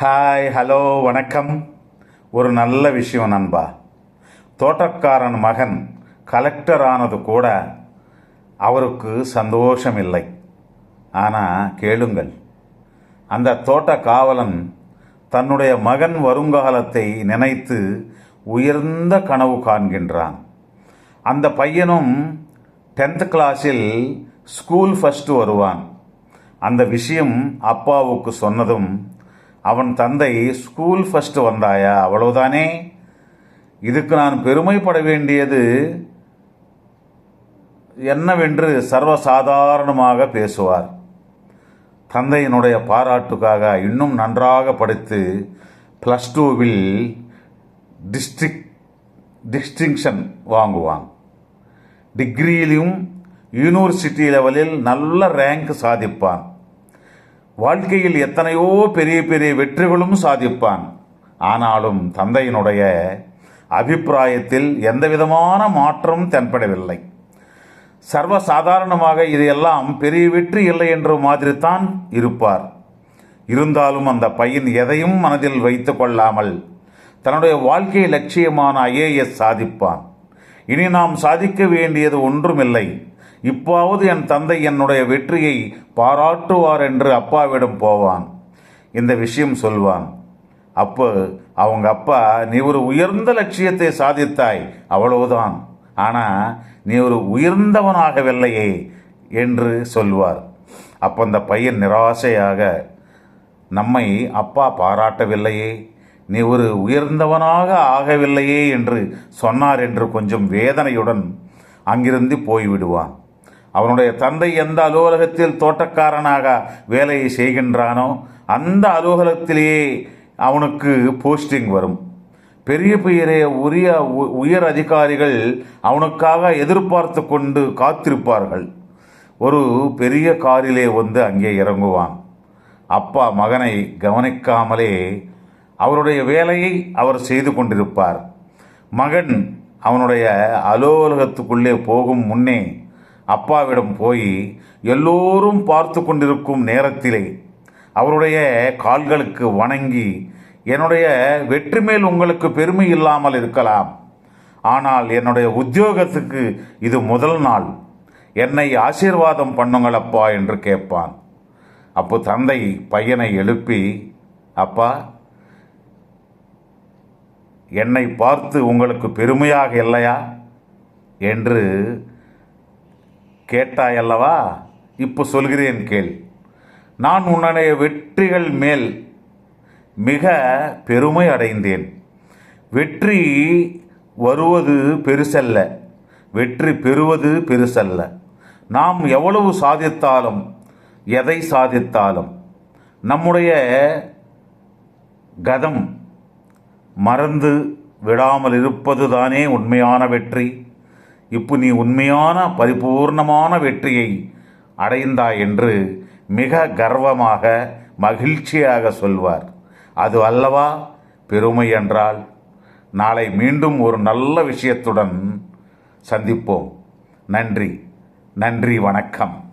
Hi hello வணக்கம். ஒரு நல்ல விஷயம் நண்பா. தோட்டக்காரன் மகன் கலெக்டர் ஆனது கூட அவருக்கு சந்தோஷம் இல்லை ஆனால் கேளுங்கள். அந்த தோட்ட காவலன் தன்னுடைய மகன் வருங்காலத்தை நினைத்து உயர்ந்த கனவு காண்கின்றான். அந்த பையனும் டென்த் கிளாஸில் ஸ்கூல் ஃபஸ்ட்டு வருவான். அந்த விஷயம் அப்பாவுக்கு சொன்னதும் அவன் தந்தை ஸ்கூல் ஃபஸ்ட்டு வந்தாயா? அவ்வளவுதானே? இதுக்கு நான் பெருமைப்பட வேண்டியது என்னவென்று சர்வசாதாரணமாக பேசுவார். தந்தையினுடைய பாராட்டுக்காக இன்னும் நன்றாக படித்து ப்ளஸ் டூவில் டிஸ்ட்ரிக் டிஸ்டிங்ஷன் வாங்குவான். டிகிரியிலும் யூனிவர்சிட்டி லெவலில் நல்ல ரேங்க் சாதிப்பான். வாழ்க்கையில் எத்தனையோ பெரிய பெரிய வெற்றிகளும் சாதிப்பான். ஆனாலும் தந்தையினுடைய அபிப்பிராயத்தில் எந்தவிதமான மாற்றம் தென்படவில்லை. சர்வசாதாரணமாக இதையெல்லாம் பெரிய வெற்றி இல்லை என்ற மாதிரி தான் இருப்பார். இருந்தாலும் அந்த பையன் எதையும் மனதில் வைத்து கொள்ளாமல் தன்னுடைய வாழ்க்கை லட்சியமான ஐஏஎஸ் சாதிப்பான். இனி நாம் சாதிக்க வேண்டியது ஒன்றுமில்லை. இப்பாவது என் தந்தை என்னுடைய வெற்றியை பாராட்டுவார் என்று அப்பாவிடம் போவான். இந்த விஷயம் சொல்வான். அப்போ அவங்க அப்பா நீ ஒரு உயர்ந்த லட்சியத்தை சாதித்தாய் அவ்வளவுதான். ஆனால் நீ ஒரு உயர்ந்தவனாகவில்லையே என்று சொல்வார். அப்போ அந்த பையன் நிராசையாக நம்மை அப்பா பாராட்டவில்லையே. நீ ஒரு உயர்ந்தவனாக ஆகவில்லையே என்று சொன்னார் என்று கொஞ்சம் வேதனையுடன் அங்கிருந்து போய்விடுவான். அவனுடைய தந்தை எந்த அலுவலகத்தில் தோட்டக்காரனாக வேலையை செய்கின்றானோ அந்த அலுவலகத்திலேயே அவனுக்கு போஸ்டிங் வரும். பெரிய பெரிய உரிய உ- உயர் அதிகாரிகள் அவனுக்காக எதிர்பார்த்து கொண்டு காத்திருப்பார்கள். ஒரு பெரிய காரிலே வந்து அங்கே இறங்குவான். அப்பா மகனை கவனிக்காமலே அவருடைய வேலையை அவர் செய்து கொண்டிருப்பார். மகன் அவனுடைய அலுவலகத்துக்குள்ளே போகும் முன்னே அப்பாவிடம் போய் எல்லோரும் பார்த்து கொண்டிருக்கும் நேரத்திலே அவருடைய கால்களுக்கு வணங்கி என்னுடைய வெற்றி மேல் உங்களுக்கு பெருமை இல்லாமல் இருக்கலாம். ஆனால் என்னுடைய உத்தியோகத்துக்கு இது முதல் நாள். என்னை ஆசீர்வாதம் பண்ணுங்களப்பா என்று கேட்பான். அப்போ தந்தை பையனை எழுப்பி அப்பா என்னை பார்த்து உங்களுக்கு பெருமையாக இல்லையா? என்று கேட்டாயல்லவா? இப்போ சொல்கிறேன் கேள். நான் உன்னுடைய வெற்றிகள் மேல் மிக பெருமை அடைந்தேன். வெற்றி வருவது பெருசல்ல. வெற்றி பெறுவது பெருசல்ல. நாம் எவ்வளவு சாதித்தாலும் எதை சாதித்தாலும் நம்முடைய கதம் மறந்து விடாமல் இருப்பது தானே உண்மையான வெற்றி? இப்போ நீ உண்மையான பரிபூர்ணமான வெற்றியை அடைந்தாய் என்று மிக கர்வமாக மகிழ்ச்சியாக சொல்வார். அது அல்லவா? பெருமை என்றால் நாளை மீண்டும் ஒரு நல்ல விஷயத்துடன் சந்திப்போம். நன்றி. நன்றி வணக்கம்.